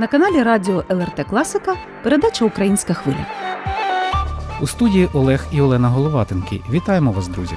На каналі Радіо ЛРТ Класика передача Українська хвиля. У студії Олег і Олена Головатенки. Вітаємо вас, друзі!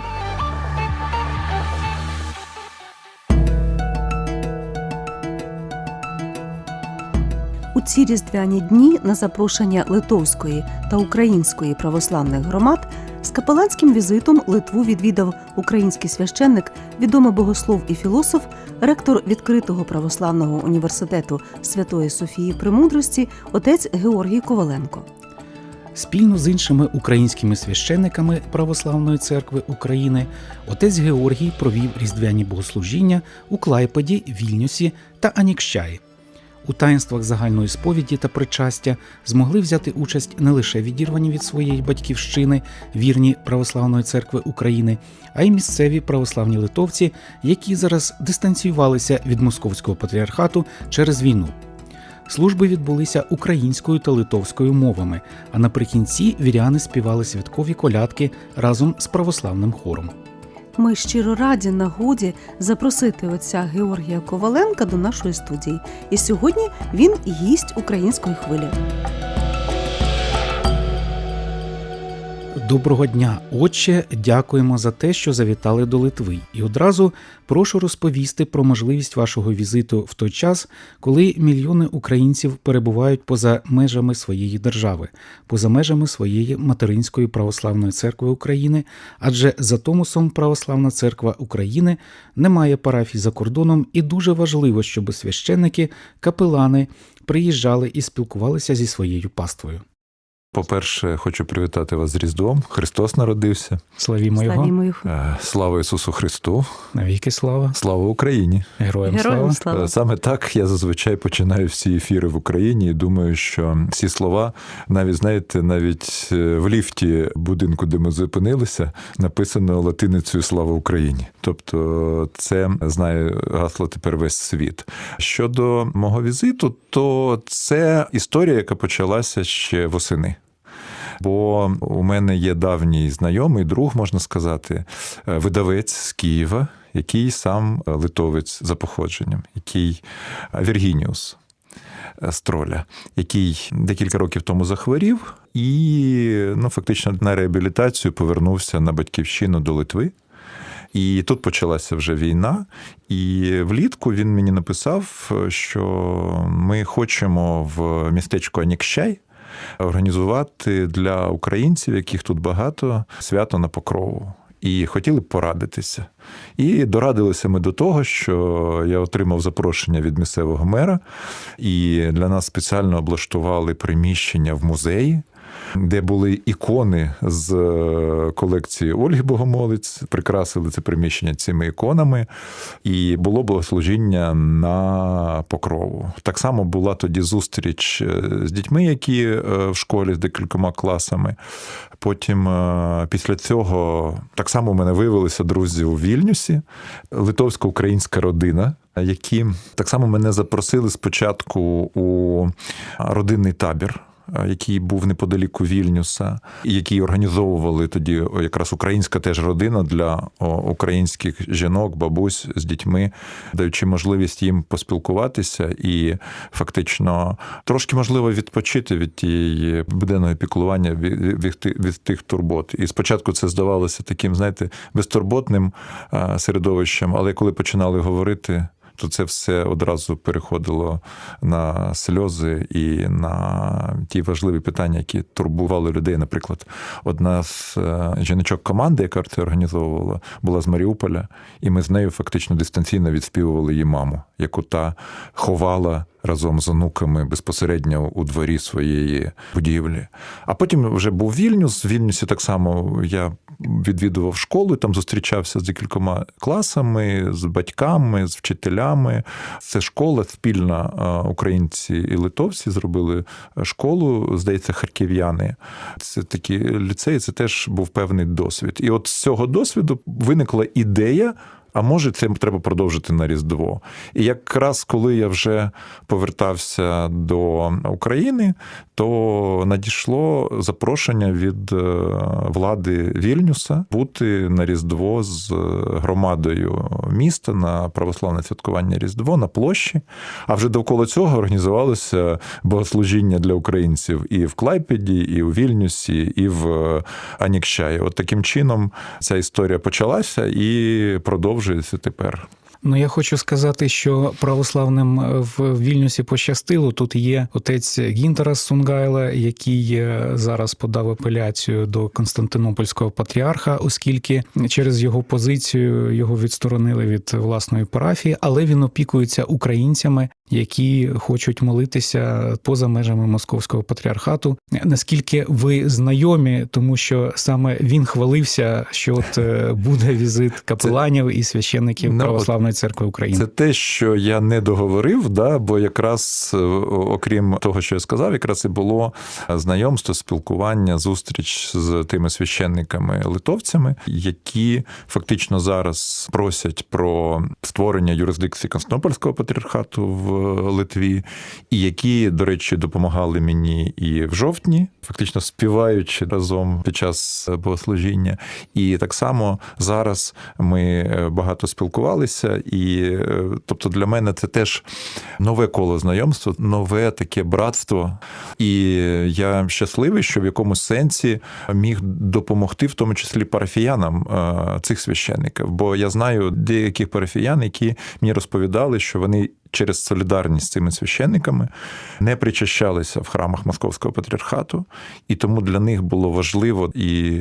У ці різдвяні дні на запрошення литовської та української православних громад капеланським візитом Литву відвідав український священник, відомий богослов і філософ, ректор відкритого православного університету Святої Софії Премудрості, отець Георгій Коваленко. Спільно з іншими українськими священниками Православної церкви України отець Георгій провів різдвяні богослужіння у Клайпеді, Вільнюсі та Анікщаї. У таїнствах загальної сповіді та причастя змогли взяти участь не лише відірвані від своєї батьківщини вірні Православної церкви України, а й місцеві православні литовці, які зараз дистанціювалися від московського патріархату через війну. Служби відбулися українською та литовською мовами, а наприкінці віряни співали святкові колядки разом з православним хором. Ми щиро раді нагоді запросити отця Георгія Коваленка до нашої студії. І сьогодні він гість української хвилі. Доброго дня, отче. Дякуємо за те, що завітали до Литви. І одразу прошу розповісти про можливість вашого візиту в той час, коли мільйони українців перебувають поза межами своєї держави, поза межами своєї материнської православної церкви України, адже за Томосом Православна церква України не має парафій за кордоном, і дуже важливо, щоб священники, капелани приїжджали і спілкувалися зі своєю паствою. По-перше, хочу привітати вас з Різдвом. Христос народився. Славімо його. Е, Слава Ісусу Христу! навіки слава, Слава Україні! героям слава. Героям слава. Е, Саме так я зазвичай починаю всі ефіри в Україні і думаю, що ці слова, навіть знаєте, навіть е, в ліфті будинку, де ми зупинилися, написано латиницею Слава Україні. Тобто, це знає гасло тепер весь світ. Щодо мого візиту, то це історія, яка почалася ще восени. Бо у мене є давній знайомий, друг, можна сказати, е, видавець з Києва, який сам литовець за походженням, який Віргініус Строля, який декілька років тому захворів і ну, фактично на реабілітацію повернувся на батьківщину до Литви. І тут почалася вже війна, і влітку він мені написав, що ми хочемо в містечку Анікщай організувати для українців, яких тут багато, свято на покрову. І хотіли б порадитися. І дорадилися ми до того, що я отримав запрошення від місцевого мера, і для нас спеціально облаштували приміщення в музеї, де були ікони з е, колекції Ольги Богомолець, прикрасили це приміщення цими іконами, і було богослужіння на покрову. Так само була тоді зустріч е, з дітьми, які е, в школі з декількома класами. Потім після цього так само у мене виявилися друзі у Вільнюсі, литовсько-українська родина. Які так само мене запросили спочатку у родинний табір який був неподаліку Вільнюса, і який організовували тоді якраз українська теж родина для українських жінок, бабусь з дітьми, даючи можливість їм поспілкуватися і фактично трошки можливо відпочити від тієї буденного піклування від, від, від тих турбот. І спочатку це здавалося таким, знаєте, безтурботним середовищем, але коли починали говорити то це все одразу переходило на сльози і на ті важливі питання, які турбували людей. Наприклад, одна з е, жіночок команди, яка це організовувала, була з Маріуполя, і ми з нею фактично дистанційно відспівували її маму, яку та ховала. Разом з онуками безпосередньо у дворі своєї будівлі. А потім вже був Вільнюс. В Вільнюсі так само я відвідував школу, там зустрічався з декількома класами, з батьками, з вчителями. Це школа спільна українці і литовці зробили школу, здається, харків'яни. Це такі ліцеї, це теж був певний досвід. І от з цього досвіду виникла ідея А може, це треба продовжити на Різдво. І якраз коли я вже повертався до України, то надійшло запрошення від е, влади Вільнюса бути на Різдво з громадою міста на православне святкування Різдво на площі. А вже довкола цього організувалося богослужіння для українців і в Клайпеді, і у Вільнюсі, і в Анікщаї. От таким чином ця історія почалася і продовжується тепер. Ну, я хочу сказати, що православним в Вільнюсі пощастило. Тут є отець Гінтера Сунгайла, який е, зараз подав апеляцію до Константинопольського патріарха, оскільки через його позицію його відсторонили від власної парафії, але він опікується українцями, які хочуть молитися поза межами московського патріархату. Наскільки ви знайомі, тому що саме він хвалився, що от е, буде візит капеланів і священників Ну, православної церкви України. Це те, що я не договорив, да, бо якраз е, окрім того, що я сказав, якраз і було знайомство, спілкування, зустріч з тими священниками литовцями, які фактично зараз просять про створення юрисдикції Константинопольського патріархату в Литві, і які, до речі, допомагали мені і в жовтні, фактично співаючи разом під час богослужіння. І так само зараз ми е, багато спілкувалися, і е, тобто для мене це теж нове коло знайомства, нове таке братство. І я щасливий, що в якомусь сенсі міг допомогти, в тому числі парафіянам е, цих священників. Бо я знаю деяких парафіян, які мені розповідали, що вони. Через солідарність з цими священниками не причащалися в храмах Московського патріархату, і тому для них було важливо і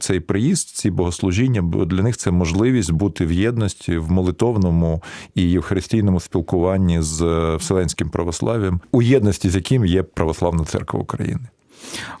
цей приїзд, ці богослужіння, бо для них це можливість бути в єдності в молитовному і євхаристійному спілкуванні з вселенським православ'ям, у єдності з яким є Православна церква України.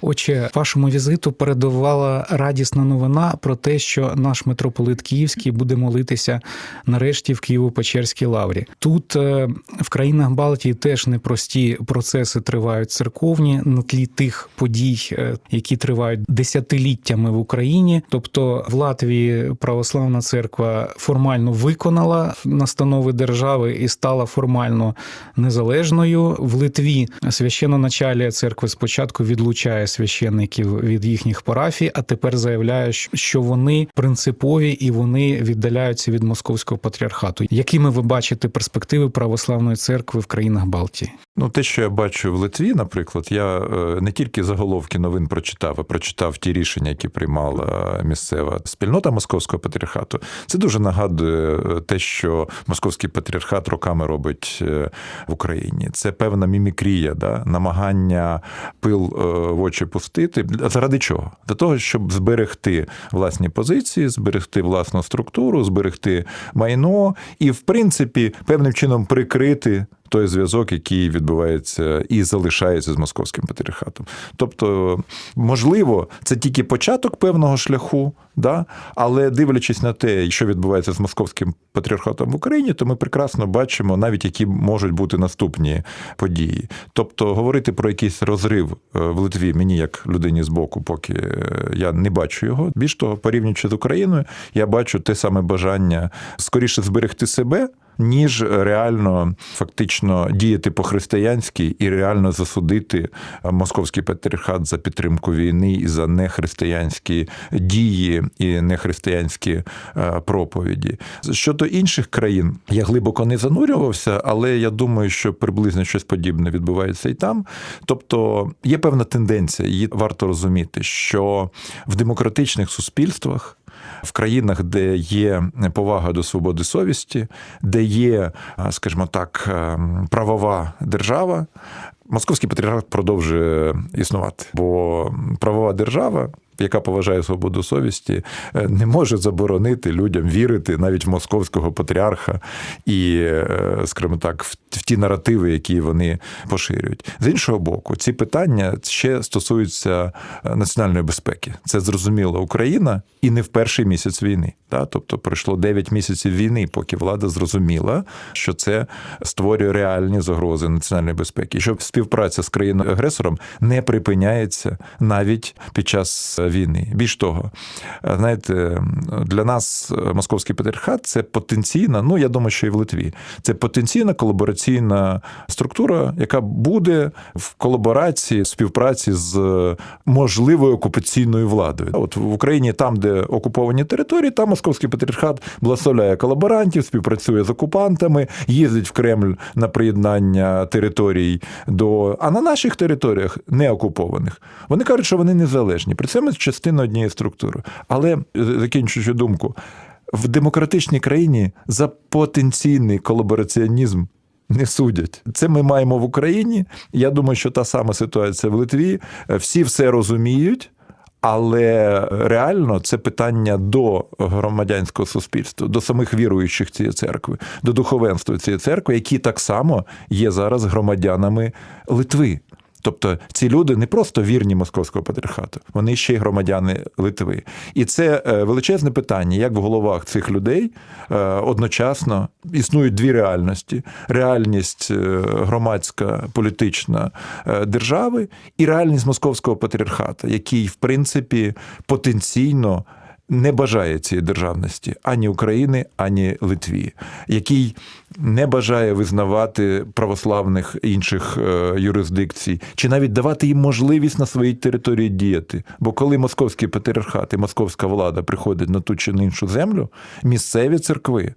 Отже, вашому візиту передавала радісна новина про те, що наш митрополит Київський буде молитися нарешті в Києво-Печерській лаврі. Тут е, в країнах Балтії теж непрості процеси тривають церковні на тлі тих подій, е, які тривають десятиліттями в Україні. Тобто в Латвії православна церква формально виконала настанови держави і стала формально незалежною. В Литві священноначалія церкви спочатку відлучає священників від їхніх парафій, а тепер заявляє, що вони принципові і вони віддаляються від московського патріархату. Якими ви бачите перспективи православної церкви в країнах Балтії? Ну, те, що я бачу в Литві, наприклад, я е, не тільки заголовки новин прочитав, а прочитав ті рішення, які приймала місцева спільнота московського патріархату. Це дуже нагадує е, те, що московський патріархат роками робить е, в Україні. Це певна мімікрія, да? намагання пил в очі пустити. Заради чого? Для того, щоб зберегти власні позиції, зберегти власну структуру, зберегти майно і, в принципі, певним чином прикрити. Той зв'язок, який відбувається і залишається з московським патріархатом. Тобто, можливо, це тільки початок певного шляху, да? але дивлячись на те, що відбувається з московським патріархатом в Україні, то ми прекрасно бачимо навіть які можуть бути наступні події. Тобто, говорити про якийсь розрив в Литві мені, як людині з боку, поки я не бачу його. Більш того, порівнюючи з Україною, я бачу те саме бажання скоріше зберегти себе ніж реально фактично діяти по-християнськи і реально засудити московський патріархат за підтримку війни і за нехристиянські дії і нехристиянські проповіді. Щодо інших країн, я глибоко не занурювався, але я думаю, що приблизно щось подібне відбувається і там. Тобто є певна тенденція, її варто розуміти, що в демократичних суспільствах в країнах, де є повага до свободи совісті, де є, скажімо так, правова держава. Московський патріархат продовжує існувати, бо правова держава, яка поважає свободу совісті, не може заборонити людям вірити навіть в московського патріарха і, скажімо так, в ті наративи, які вони поширюють. З іншого боку, ці питання ще стосуються е, національної безпеки. Це зрозуміло Україна і не в перший місяць війни. Та? Тобто пройшло 9 місяців війни, поки влада зрозуміла, що це створює реальні загрози національної безпеки. Що співпраця з країною агресором не припиняється навіть під час війни. Більш того, е, знаєте, для нас московський патріархат це потенційна, ну я думаю, що і в Литві, це потенційна колабораційна структура, яка буде в колаборації, співпраці з можливою окупаційною владою. От в Україні, там, де окуповані території, там московський патріархат благословляє колаборантів, співпрацює з окупантами, їздить в Кремль на приєднання територій до. А на наших територіях не окупованих. Вони кажуть, що вони незалежні. При цьому частина однієї структури. Але е, закінчуючи думку, в демократичній країні за потенційний колабораціонізм. Не судять. Це ми маємо в Україні. Я думаю, що та сама ситуація в Литві. Всі все розуміють, але реально це питання до громадянського суспільства, до самих віруючих цієї церкви, до духовенства цієї церкви, які так само є зараз громадянами Литви. Тобто ці люди не просто вірні московського патріархату, вони ще й громадяни Литви. І це е, величезне питання, як в головах цих людей е, одночасно існують дві реальності: реальність е, громадська, політична держави і реальність московського патріархата, який, в принципі, потенційно. Не бажає цієї державності ані України, ані Литві, який не бажає визнавати православних інших е, юрисдикцій, чи навіть давати їм можливість на своїй території діяти. Бо коли московський патріархат і московська влада приходить на ту чи на іншу землю, місцеві церкви.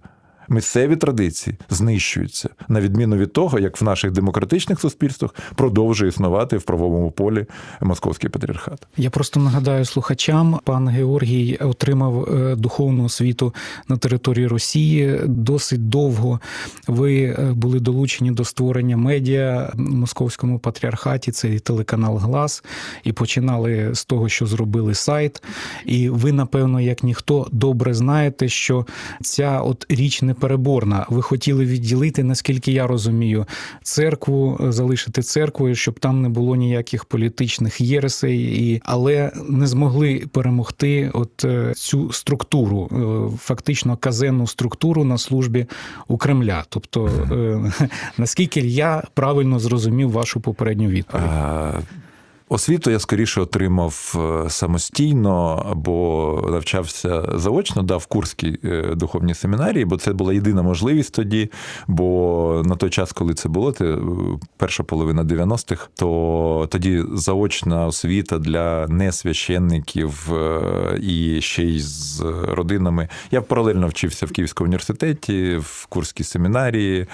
Місцеві традиції знищуються на відміну від того, як в наших демократичних суспільствах продовжує існувати в правовому полі московський патріархат. Я просто нагадаю слухачам, пан Георгій отримав е, духовну освіту на території Росії. Досить довго ви е, були долучені до створення медіа в московському патріархаті. Це і телеканал Глас, і починали з того, що зробили сайт. І ви, напевно, як ніхто добре знаєте, що ця от річ не переборна. Ви хотіли відділити, наскільки я розумію, церкву, залишити церквою, щоб там не було ніяких політичних єресей, і але не змогли перемогти от е, цю структуру, е, фактично казенну структуру на службі у Кремля. Тобто, е, наскільки я правильно зрозумів вашу попередню відповідь? Освіту я скоріше отримав е, самостійно, бо навчався заочно, да, в Курській е, духовній семінарії, бо це була єдина можливість тоді. Бо на той час, коли це було, це е, перша половина 90-х, то тоді заочна освіта для несвященників і ще й з родинами. Я паралельно вчився в Київському університеті, в Курській семінарії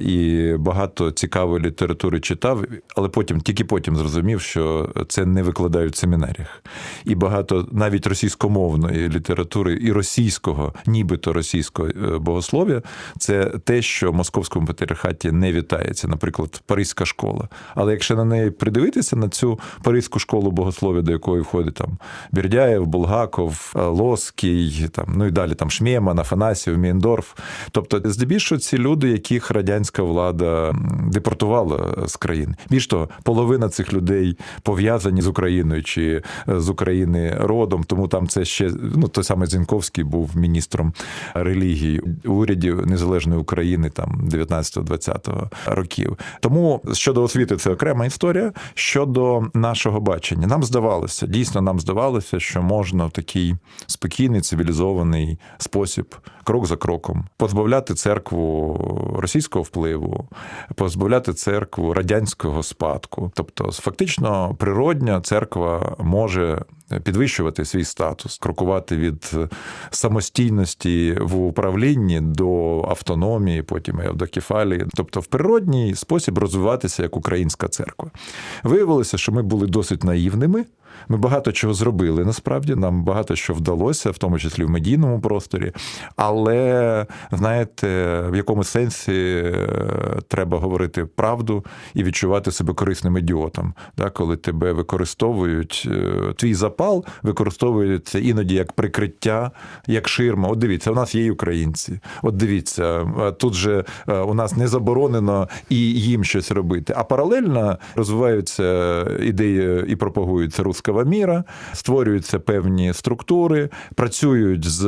і багато цікавої літератури читав, але потім тільки потім зрозумів, що що це не викладають в семінаріях. І багато навіть російськомовної літератури і російського, нібито російського е, богослов'я, це те, що в московському патріархаті не вітається, наприклад, Паризька школа. Але якщо на неї придивитися, на цю Паризьку школу богослов'я, до якої входить там Бердяєв, Булгаков, Лоский, там, ну і далі там Шмєман, Афанасів, Мєндорф. Тобто, здебільшого ці люди, яких радянська влада депортувала з країни. Більш того, половина цих людей пов'язані з Україною чи е, з України родом. Тому там це ще ну той самий Зінковський був міністром релігії урядів незалежної України там 19-20 років. Тому щодо освіти, це окрема історія. Щодо нашого бачення, нам здавалося, дійсно нам здавалося, що можна в такий спокійний цивілізований спосіб, крок за кроком, позбавляти церкву російського впливу, позбавляти церкву радянського спадку, тобто фактично природня церква може підвищувати свій статус, крокувати від самостійності в управлінні до автономії, потім і тобто в природній спосіб розвиватися як українська церква. Виявилося, що ми були досить наївними. Ми багато чого зробили. Насправді нам багато що вдалося, в тому числі в медійному просторі. Але знаєте, в якому сенсі е, треба говорити правду і відчувати себе корисним ідіотом, да, коли тебе використовують, е, твій запал використовується іноді як прикриття, як ширма. От дивіться, у нас є українці. От дивіться, е, тут же у нас не заборонено і їм щось робити. А паралельно розвиваються ідеї і пропагуються руского міра, створюються певні структури, працюють з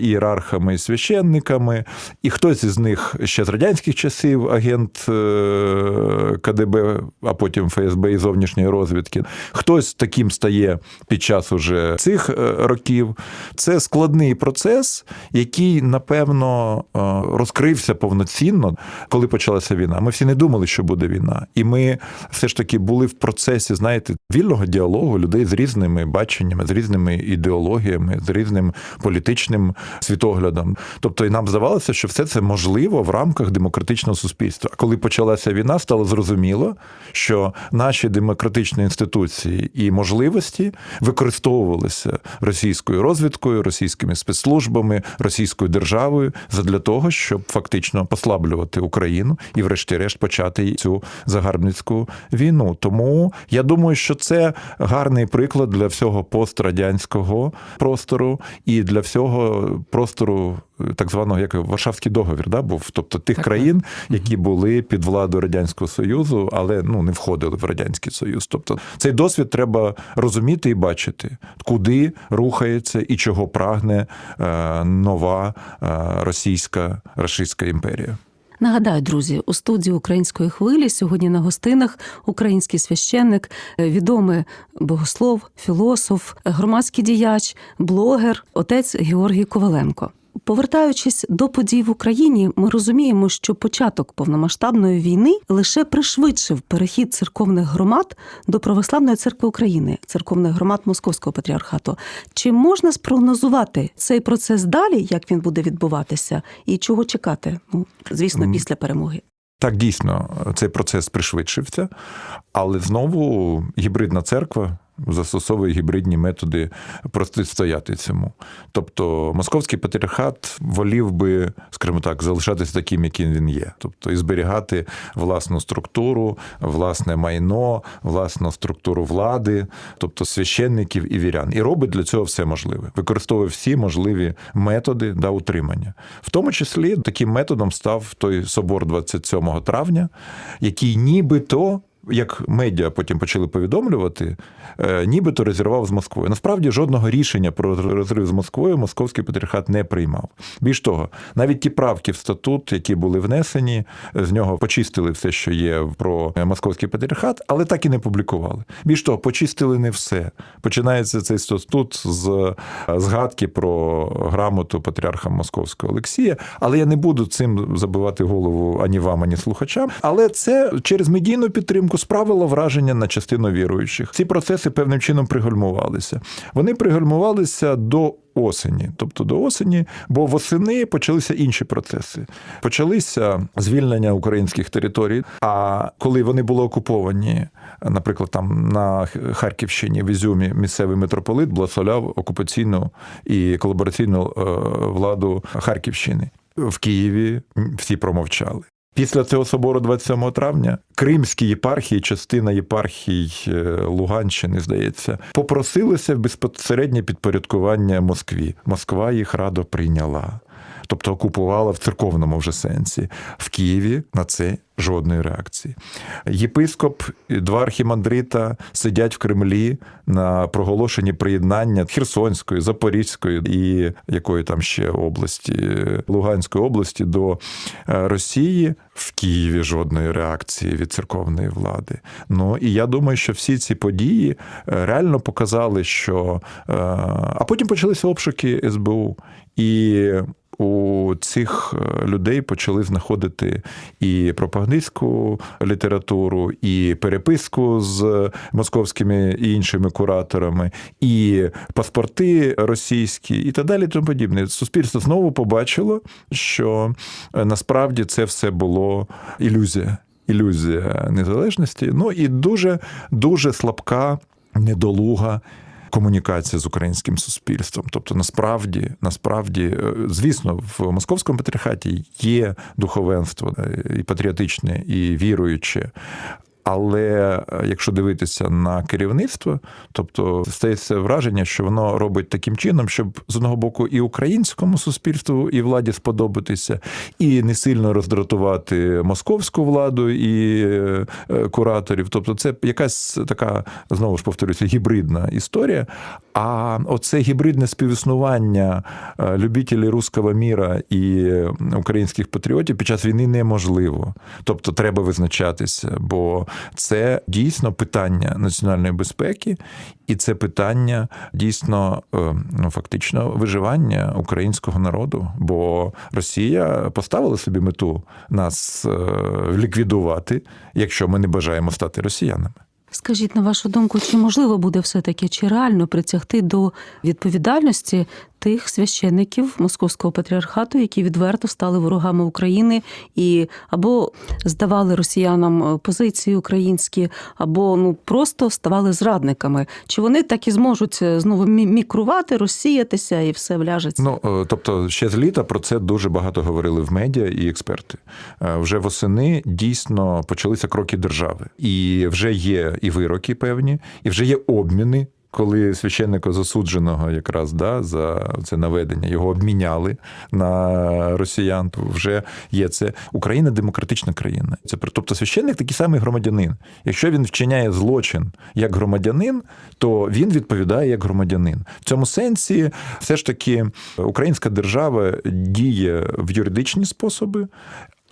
ієрархами і священниками, і хтось із них ще з радянських часів агент е, КДБ, а потім ФСБ і зовнішньої розвідки. Хтось таким стає під час уже цих е, років. Це складний процес, який, напевно, е, розкрився повноцінно, коли почалася війна. Ми всі не думали, що буде війна. І ми все ж таки були в процесі, знаєте, вільного діалогу людей з різними баченнями, з різними ідеологіями, з різним політичним світоглядом. Тобто, і нам здавалося, що все це можливо в рамках демократичного суспільства. А коли почалася війна, стало зрозуміло, що наші демократичні інституції і можливості використовувалися російською розвідкою, російськими спецслужбами, російською державою задля того, щоб фактично послаблювати Україну і, врешті-решт, почати цю загарбницьку війну. Тому я думаю, що це гарний приклад для всього пострадянського простору і для всього простору. Так званого як Варшавський договір, да, був, тобто тих Так, країн, які були під владою радянського союзу, але ну не входили в радянський союз. Тобто цей досвід треба розуміти і бачити, куди рухається і чого прагне е, нова е, російська рашистська імперія. Нагадаю, друзі, у студії української хвилі сьогодні на гостинах український священник, е, відомий богослов, філософ, громадський діяч, блогер, отець Георгій Коваленко. Повертаючись до подій в Україні, ми розуміємо, що початок повномасштабної війни лише пришвидшив перехід церковних громад до православної церкви України, церковних громад Московського патріархату. Чи можна спрогнозувати цей процес далі, як він буде відбуватися, і чого чекати? Ну звісно, після перемоги. Так, дійсно, цей процес пришвидшився, але знову гібридна церква застосовує гібридні методи протистояти цьому. Тобто московський патріархат волів би, скажімо так, залишатися таким, яким він є, тобто і зберігати власну структуру, власне майно, власну структуру влади, тобто священників і вірян. І робить для цього все можливе. Використовує всі можливі методи да, утримання. В тому числі таким методом став той собор 27 травня, який нібито. Як медіа потім почали повідомлювати, е, нібито розірвав з Москвою. Насправді жодного рішення про розрив з Москвою московський патріархат не приймав. Більш того, навіть ті правки в статут, які були внесені, з нього почистили все, що є про московський патріархат, але так і не публікували. Більш того, почистили не все. Починається цей статут з згадки про грамоту патріарха Московського Олексія. Але я не буду цим забивати голову ані вам, ані слухачам. Але це через медійну підтримку справило враження на частину віруючих. Ці процеси певним чином пригальмувалися. Вони пригальмувалися до осені, тобто до осені, бо восени почалися інші процеси. Почалися звільнення українських територій. А коли вони були окуповані, наприклад, там на Харківщині в Ізюмі місцевий митрополит благословляв окупаційну і колабораційну е, владу Харківщини. В Києві всі промовчали. Після цього собору 27 травня кримські єпархії, частина єпархій е, Луганщини, здається, попросилися в безпосереднє підпорядкування Москві. Москва їх радо прийняла. Тобто окупувала в церковному вже сенсі. В Києві на це жодної реакції. Єпископ, два архімандрита сидять в Кремлі на проголошенні приєднання Херсонської, Запорізької і якої там ще області, Луганської області до е, Росії. В Києві жодної реакції від церковної влади. Ну і я думаю, що всі ці події е, реально показали, що е, а потім почалися обшуки СБУ. І у цих е, людей почали знаходити і пропагандистську літературу, і переписку з московськими і іншими кураторами, і паспорти російські, і так далі. Тому подібне. Суспільство знову побачило, що е, насправді це все було ілюзія. Ілюзія незалежності. Ну і дуже дуже слабка недолуга. Комунікація з українським суспільством, тобто насправді, насправді, е, звісно, в московському патріархаті є духовенство е, і патріотичне, і віруюче. Але е, якщо дивитися на керівництво, тобто стається враження, що воно робить таким чином, щоб з одного боку і українському суспільству, і владі сподобатися, і не сильно роздратувати московську владу і е, е, кураторів. Тобто, це якась така знову ж повторюся, гібридна історія. А оце гібридне співіснування любителів руського міра і українських патріотів під час війни неможливо. Тобто, треба визначатися, бо це дійсно питання національної безпеки, і це питання дійсно е, ну фактично виживання українського народу. Бо Росія поставила собі мету нас е, ліквідувати, якщо ми не бажаємо стати росіянами. Скажіть, на вашу думку, чи можливо буде все-таки чи реально притягти до відповідальності тих священників московського патріархату, які відверто стали ворогами України і або здавали росіянам е, позиції українські, або ну просто ставали зрадниками? Чи вони так і зможуть е, знову мі- мікрувати, розсіятися і все вляжеться? Ну е, тобто, ще з літа про це дуже багато говорили в медіа і експерти. Вже восени дійсно почалися кроки держави, і вже є і вироки певні, і вже є обміни. Коли священника засудженого якраз да, за це наведення його обміняли на росіян, то вже є це Україна демократична країна. Це тобто священник такий самий громадянин. Якщо він вчиняє злочин як громадянин, то він відповідає як громадянин. В цьому сенсі все ж таки українська держава діє в юридичні способи.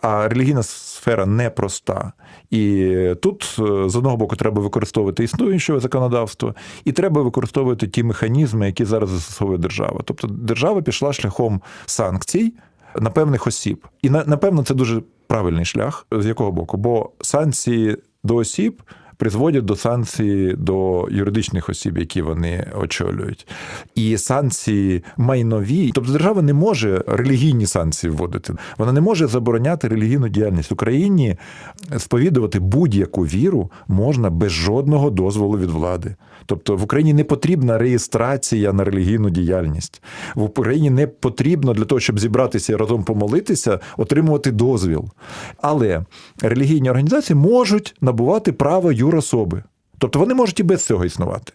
А релігійна сфера непроста. І тут е, з одного боку треба використовувати існуюче законодавство, і треба використовувати ті механізми, які зараз застосовує держава. Тобто держава пішла шляхом санкцій на певних осіб. І на- напевно це дуже правильний шлях. З якого боку? Бо санкції до осіб. Призводять до санкцій до юридичних осіб, які вони очолюють, і санкції майнові. Тобто держава не може релігійні санкції вводити. Вона не може забороняти релігійну діяльність Україні. Сповідувати будь-яку віру можна без жодного дозволу від влади. Тобто в Україні не потрібна реєстрація на релігійну діяльність. В Україні не потрібно для того, щоб зібратися і разом помолитися, отримувати дозвіл. Але релігійні організації можуть набувати право юрособи. Тобто вони можуть і без цього існувати.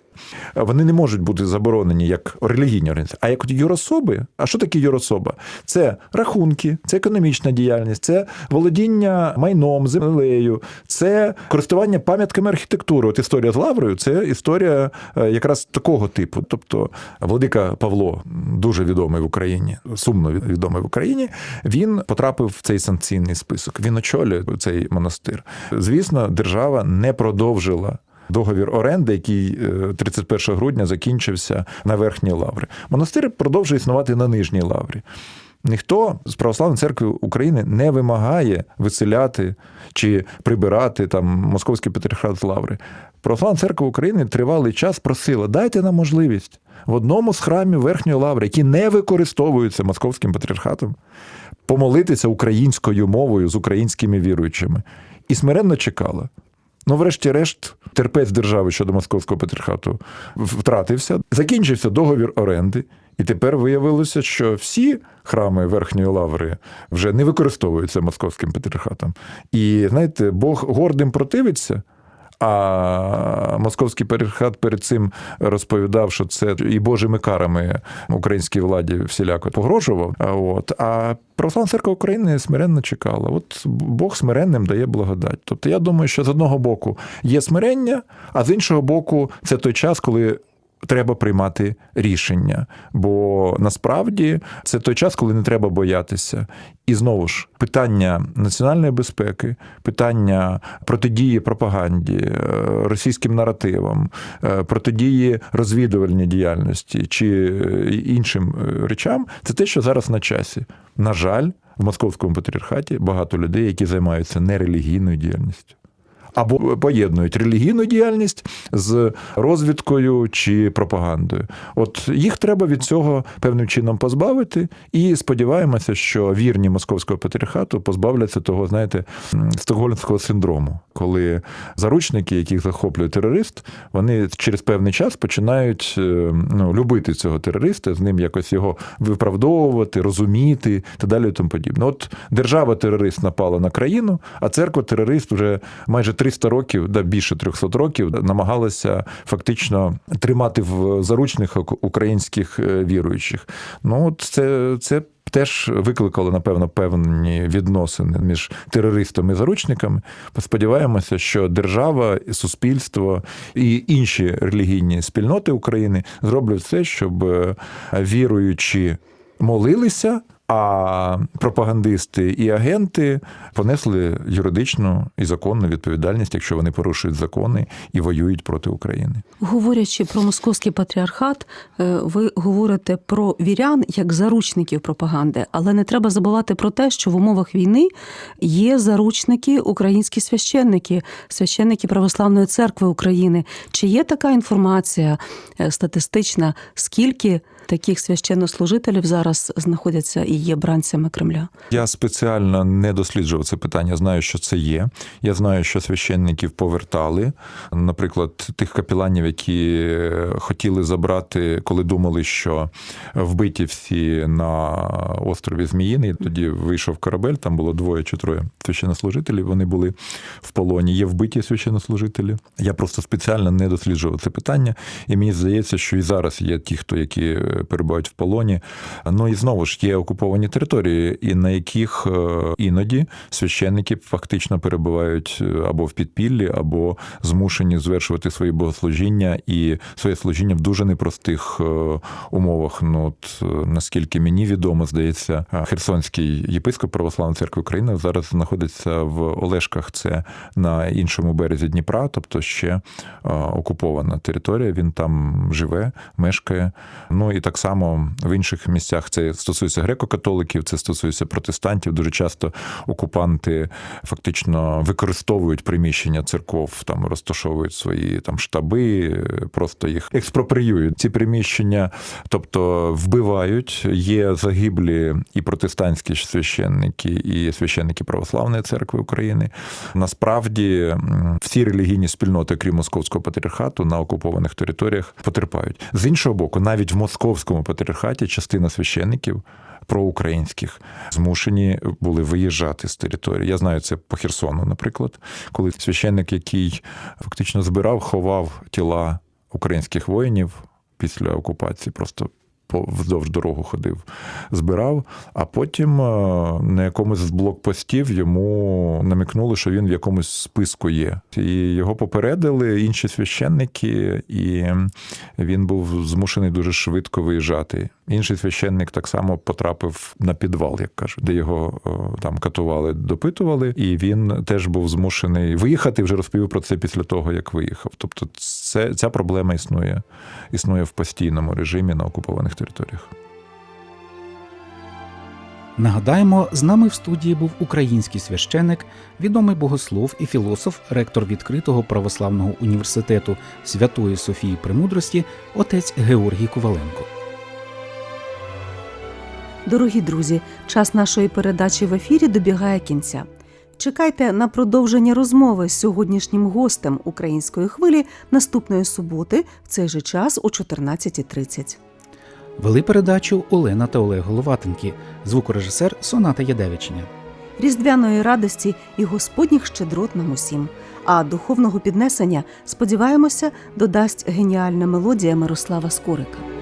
Вони не можуть бути заборонені як релігійні організації. А як юрособи, а що таке юрособа? Це рахунки, це економічна діяльність, це володіння майном, землею, це користування пам'ятками архітектури. От історія з Лаврою це історія е, якраз такого типу. Тобто, Владика Павло, дуже відомий в Україні, сумно відомий в Україні, він потрапив в цей санкційний список. Він очолює цей монастир. Звісно, держава не продовжила. Договір оренди, який е, 31 грудня закінчився на верхній лаврі. Монастир продовжує існувати на нижній лаврі. Ніхто з православної церкви України не вимагає виселяти чи прибирати там московський патріархат з лаври. Православна церква України тривалий час просила: дайте нам можливість в одному з храмів верхньої лаври, які не використовуються московським патріархатом, помолитися українською мовою з українськими віруючими. І смиренно чекала. Ну, врешті-решт, терпець держави щодо московського патріархату втратився. Закінчився договір оренди, і тепер виявилося, що всі храми Верхньої Лаври вже не використовуються московським патріархатом. І знаєте, Бог гордим противиться. А московський перехат перед цим розповідав, що це і божими карами українській владі всіляко погрожував. От а православна церква України смиренно чекала. От Бог смиренним дає благодать. Тобто, я думаю, що з одного боку є смирення, а з іншого боку, це той час, коли. Треба приймати рішення, бо насправді це той час, коли не треба боятися. І знову ж питання національної безпеки, питання протидії пропаганді, е, російським наративам, е, протидії розвідувальній діяльності чи е, іншим речам це те, що зараз на часі. На жаль, в московському патріархаті багато людей, які займаються нерелігійною діяльністю. Або поєднують релігійну діяльність з розвідкою чи пропагандою. От їх треба від цього певним чином позбавити, і сподіваємося, що вірні московського патріархату позбавляться того, знаєте, стокгольмського синдрому, коли заручники, яких захоплює терорист, вони через певний час починають е, ну, любити цього терориста, з ним якось його виправдовувати, розуміти та далі тому подібне. От держава-терорист напала на країну, а церква-терорист вже майже 300 років, да більше 300 років, намагалася фактично тримати в заручних українських е, віруючих. Ну, це, це Теж викликало, напевно, певні відносини між терористами і заручниками. Сподіваємося, що держава, суспільство і інші релігійні спільноти України зроблять все, щоб е, віруючі молилися, а пропагандисти і агенти понесли юридичну і законну відповідальність, якщо вони порушують закони і воюють проти України. Говорячи про московський патріархат, е, ви говорите про вірян як заручників пропаганди, але не треба забувати про те, що в умовах війни є заручники українські священники, священники Православної церкви України. Чи є така інформація е, статистична, скільки таких священнослужителів зараз знаходяться і є бранцями Кремля? Я спеціально не досліджував це питання. Знаю, що це є. Я знаю, що священників повертали. Наприклад, тих капіланів, які хотіли забрати, коли думали, що вбиті всі на острові Зміїний. Тоді вийшов корабель, там було двоє чи троє священнослужителів. Вони були в полоні. Є вбиті священнослужителі. Я просто спеціально не досліджував це питання, і мені здається, що і зараз є ті, хто які перебувають в полоні. Ну і знову ж є окуповані території, і на яких е, іноді священники фактично перебувають е, або в підпіллі, або змушені звершувати свої богослужіння і своє служіння в дуже непростих е, умовах. Ну от наскільки мені відомо, здається, Херсонський єпископ Православної церкви України зараз знаходиться в Олешках. Це на іншому березі Дніпра, тобто ще окупована територія. Він там живе, мешкає. Ну і так само в інших місцях це стосується греко-католиків, це стосується протестантів. Дуже часто окупанти фактично використовують приміщення церков, там розташовують свої там штаби, просто їх експроприюють. Ці приміщення, тобто вбивають. Є загиблі і протестантські священники, і священники Православної церкви України. Насправді всі релігійні спільноти, крім московського патріархату, на окупованих територіях потерпають з іншого боку, навіть в московському патріархаті частина священників проукраїнських змушені були виїжджати з території. Я знаю це по Херсону, наприклад, коли священник, який фактично збирав, ховав тіла українських воїнів після окупації, просто вздовж дорогу ходив, збирав, а потім е, на якомусь з блокпостів йому намікнули, що він в якомусь списку є. І його попередили інші священники, і він був змушений дуже швидко виїжджати. Інший священник так само потрапив на підвал, як кажуть, де його там катували, допитували, і він теж був змушений виїхати. Вже розповів про це після того, як виїхав. Тобто, це ця проблема існує, існує в постійному режимі на окупованих територіях. Нагадаємо, з нами в студії був український священик, відомий богослов і філософ, ректор відкритого православного університету Святої Софії Премудрості, отець Георгій Коваленко. Дорогі друзі, час нашої передачі в ефірі добігає кінця. Чекайте на продовження розмови з сьогоднішнім гостем української хвилі наступної суботи в цей же час о 14.30. Вели передачу Олена та Олег Головатенки, звукорежисер Соната Ядевичня. Різдвяної радості і господніх щедрот нам усім. А духовного піднесення, сподіваємося, додасть геніальна мелодія Мирослава Скорика.